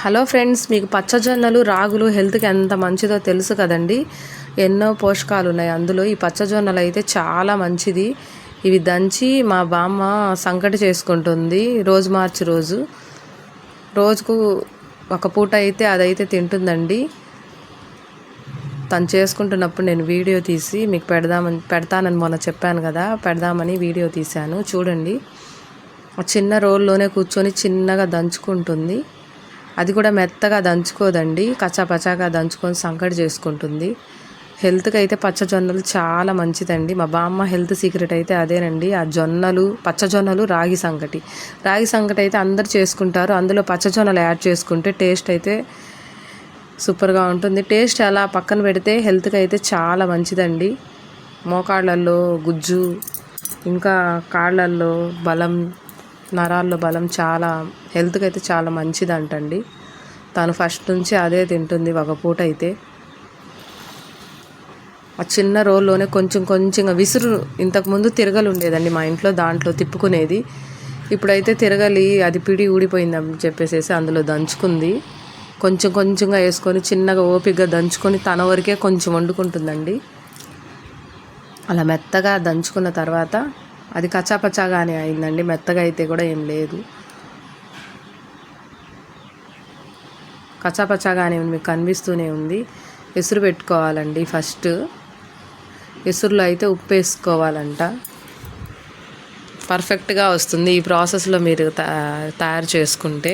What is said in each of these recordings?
Hello friends మీకు పచ్చజొన్నలు రాగులు హెల్త్కి ఎంత మంచిదో తెలుసు కదండి. ఎన్నో పోషకాలు ఉన్నాయి. అందులో ఈ పచ్చజొన్నలు అయితే చాలా మంచిది. ఇవి దంచి మా బామ్మ సంకటి చేసుకుంటుంది రోజు మార్చి రోజు. రోజుకు ఒక పూట అయితే అదైతే తింటుందండి. తను చేసుకుంటున్నప్పుడు నేను వీడియో తీసి మీకు పెడదామని పెడతానని మొన్న చెప్పాను కదా పెడదామని వీడియో తీశాను. చూడండి. ఆ చిన్న రోల్లోనే కూర్చొని చిన్నగా దంచుకుంటుంది. అది కూడా మెత్తగా దంచుకోదండి కచ్చాపచాగా దంచుకొని సంకటి చేసుకుంటుంది. హెల్త్కి అయితే పచ్చజొన్నలు చాలా మంచిదండి. మా బామ్మ హెల్త్ సీక్రెట్ అయితే అదేనండి. ఆ జొన్నలు పచ్చజొన్నలు రాగి సంకటి. రాగి సంకటి అయితే అందరు చేసుకుంటారు. అందులో పచ్చజొన్నలు యాడ్ చేసుకుంటే టేస్ట్ అయితే సూపర్గా ఉంటుంది. టేస్ట్ అలా పక్కన పెడితే హెల్త్కి అయితే చాలా మంచిదండి. మోకాళ్ళల్లో గుజ్జు ఇంకా కాళ్ళల్లో బలం నరాల్లో బలం చాలా హెల్త్కి అయితే చాలా మంచిది అంటండి తను ఫస్ట్ నుంచి అదే తింటుంది ఒక పూట అయితే. ఆ చిన్న రోల్లోనే కొంచెం కొంచెంగా విసురు ఇంతకుముందు తిరగలు ఉండేదండి మా ఇంట్లో దాంట్లో తిప్పుకునేది. ఇప్పుడైతే తిరగలి అది పిడి ఊడిపోయిందని చెప్పేసి అందులో దంచుకుంది. కొంచెం కొంచెంగా వేసుకొని చిన్నగా ఓపికగా దంచుకొని తన వరకే కొంచెం వండుకుంటుందండి. అలా మెత్తగా దంచుకున్న తర్వాత అది కచ్చాపచ్చాగానే అయిందండి. మెత్తగా అయితే కూడా ఏం లేదు. కచ్చాపచ్చాగానే ఉంది. మీకు కనిపిస్తూనే ఉంది. ఎసురు పెట్టుకోవాలండి ఫస్ట్. ఎసురులో అయితే ఉప్పు వేసుకోవాలంట. పర్ఫెక్ట్గా వస్తుంది ఈ ప్రాసెస్లో మీరు తయారు చేసుకుంటే.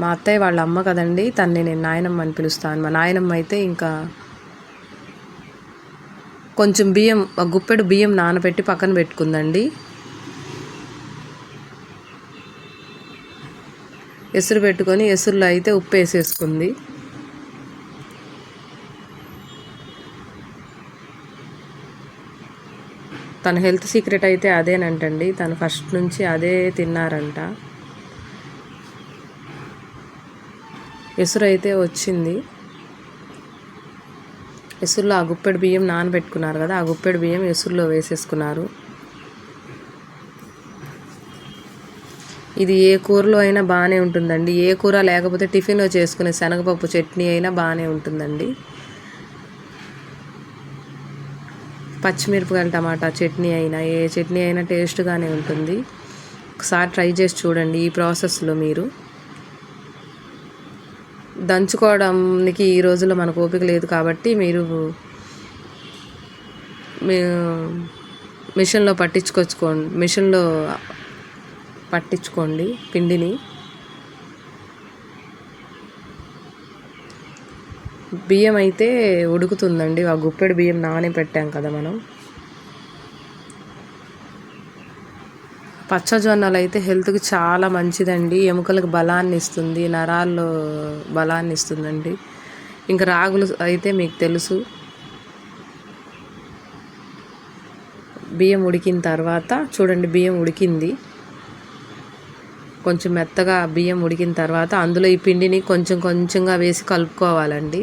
మా అత్తయ్య వాళ్ళ అమ్మ కదండి తన్ని నేను నాయనమ్మ అని పిలుస్తాను. మా నాయనమ్మ అయితే ఇంకా కొంచెం బియ్యం ఒక గుప్పెడు బియ్యం నానబెట్టి పక్కన పెట్టుకుందండి. ఎసురు పెట్టుకొని ఎసురులో అయితే ఉప్పు వేసేసుకుంది. తన హెల్త్ సీక్రెట్ అయితే అదేనంటండి. తను ఫస్ట్ నుంచి అదే తిన్నారంట. ఎసురు అయితే వచ్చింది. ఎసురులో ఆ గుప్పెడు బియ్యం నానబెట్టుకున్నారు కదా ఆ గుప్పెడు బియ్యం ఎసురులో వేసేసుకున్నారు. ఇది ఏ కూరలో అయినా బాగానే ఉంటుందండి. ఏ కూర లేకపోతే టిఫిన్లో చేసుకునే శనగపప్పు చట్నీ అయినా బాగానే ఉంటుందండి. పచ్చిమిరపకాయల టమాటా చట్నీ అయినా ఏ చట్నీ అయినా టేస్ట్గానే ఉంటుంది. ఒకసారి ట్రై చేసి చూడండి ఈ ప్రాసెస్లో మీరు. దంచుకోవడానికి ఈ రోజుల్లో మనకు ఓపిక లేదు కాబట్టి మీరు మిషన్లో పట్టించుకొచ్చుకోండి. మిషన్లో పట్టించుకోండి పిండిని. బియ్యం అయితే ఉడుకుతుందండి. ఆ గుప్పెడు బియ్యం నానే పెట్టాం కదా మనం. పచ్చజొన్నలు అయితే హెల్త్కి చాలా మంచిదండి. ఎముకలకు బలాన్ని ఇస్తుంది నరాల్లో బలాన్ని ఇస్తుందండి ఇంకా రాగులు అయితే మీకు తెలుసు. బియ్యం ఉడికిన తర్వాత చూడండి బియ్యం ఉడికింది. కొంచెం మెత్తగా బియ్యం ఉడికిన తర్వాత అందులో ఈ పిండిని కొంచెం కొంచెంగా వేసి కలుపుకోవాలండి.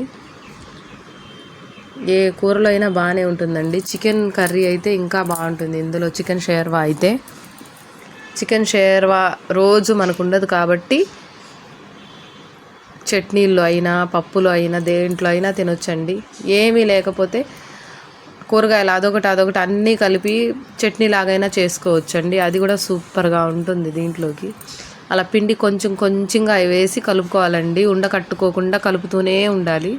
ఏ కూరలో అయినా బాగానే ఉంటుందండి. చికెన్ కర్రీ అయితే ఇంకా బాగుంటుంది. ఇందులో చికెన్ షేర్వా అయితే. చికెన్ షేర్వా రోజు మనకు ఉండదు కాబట్టి చట్నీల్లో అయినా పప్పులో అయినా దేంట్లో అయినా తినొచ్చండి. ఏమీ లేకపోతే కూరగాయలు అదొకటి అదొకటి అన్నీ కలిపి చట్నీ లాగైనా చేసుకోవచ్చండి. అది కూడా సూపర్గా ఉంటుంది దీంట్లోకి. అలా పిండి కొంచెం కొంచెంగా వేసి కలుపుకోవాలండి. ఉండ కట్టుకోకుండా కలుపుతూనే ఉండాలి.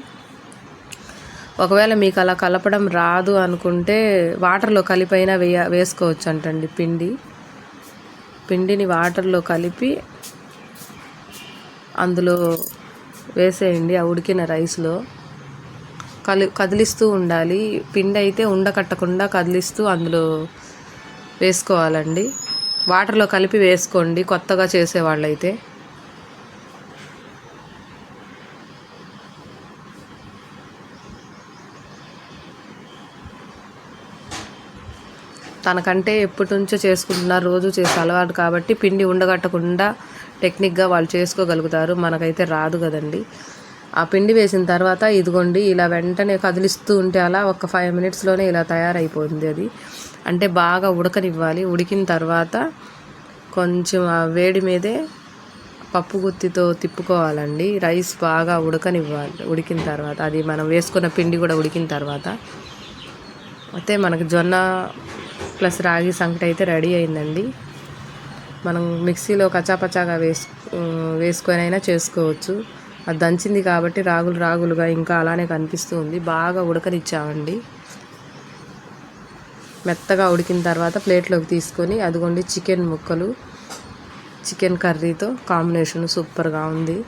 ఒకవేళ మీకు అలా కలపడం రాదు అనుకుంటే వాటర్లో కలిపైనా వేయ వేసుకోవచ్చు అంటండి పిండి. పిండిని వాటర్లో కలిపి అందులో వేసేయండి ఆ ఉడికిన రైస్లో. కలి కదిలిస్తూ ఉండాలి. పిండి అయితే ఉండకట్టకుండా కదిలిస్తూ అందులో వేసుకోవాలండి. వాటర్లో కలిపి వేసుకోండి కొత్తగా చేసేవాళ్ళైతే. తనకంటే ఎప్పటి నుంచో చేసుకుంటున్నారు రోజు చేసే అలవాటు కాబట్టి పిండి ఉండగట్టకుండా టెక్నిక్గా వాళ్ళు చేసుకోగలుగుతారు. మనకైతే రాదు కదండి. ఆ పిండి వేసిన తర్వాత ఇదిగోండి ఇలా వెంటనే కదిలిస్తూ ఉంటే అలా ఒక ఫైవ్ మినిట్స్లోనే ఇలా తయారైపోయింది అది. అంటే బాగా ఉడకనివ్వాలి. ఉడికిన తర్వాత కొంచెం ఆ వేడి మీదే పప్పు గుత్తితో తిప్పుకోవాలండి. రైస్ బాగా ఉడకనివ్వాలి. ఉడికిన తర్వాత అది మనం వేసుకున్న పిండి కూడా ఉడికిన తర్వాత. అయితే మనకు జొన్న ప్లస్ రాగి సంకటి అయితే రెడీ అయిందండి. మనం మిక్సీలో కచాపచాగా వేసు వేసుకొని అయినా చేసుకోవచ్చు. అది దంచింది కాబట్టి రాగులు రాగులుగా ఇంకా అలానే కనిపిస్తూ ఉంది. బాగా ఉడకనిచ్చామండి. మెత్తగా ఉడికిన తర్వాత ప్లేట్లోకి తీసుకొని అదిగోండి చికెన్ ముక్కలు. చికెన్ కర్రీతో కాంబినేషన్ సూపర్గా ఉంది.